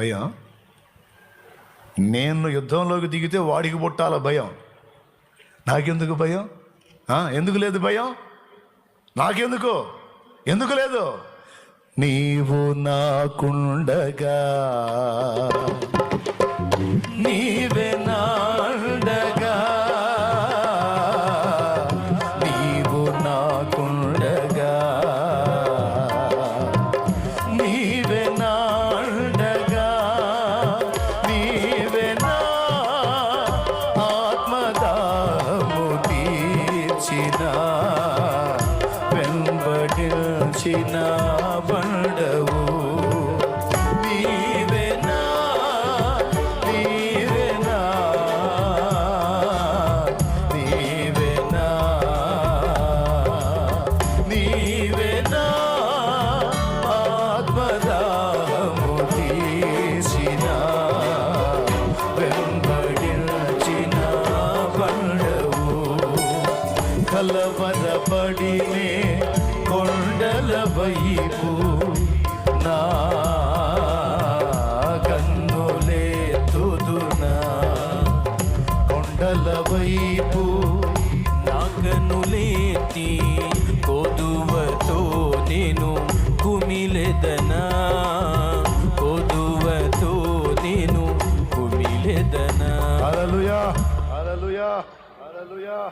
భయం. నేను యుద్ధంలోకి దిగితే వాడికి పుట్టాల భయం. నాకెందుకు భయం? ఎందుకు లేదు భయం? నాకెందుకు? ఎందుకు లేదు? నీవు నాకుండగా. నీవే నాండగా. నీవు నాకుండగా. తీర్చిన వెంబడించిన బండవు. నీవే నా నీవే నా నీవే నా నీవే నా కలవరపడినే కొండల వైపు నా కన్నులేతుదునా కొండల వైపు నా కన్నులేతి కొదువతో నేను కుమిలెదనా కొదువతో నేను కుమిలెదనా Hallelujah! Hallelujah! Hallelujah!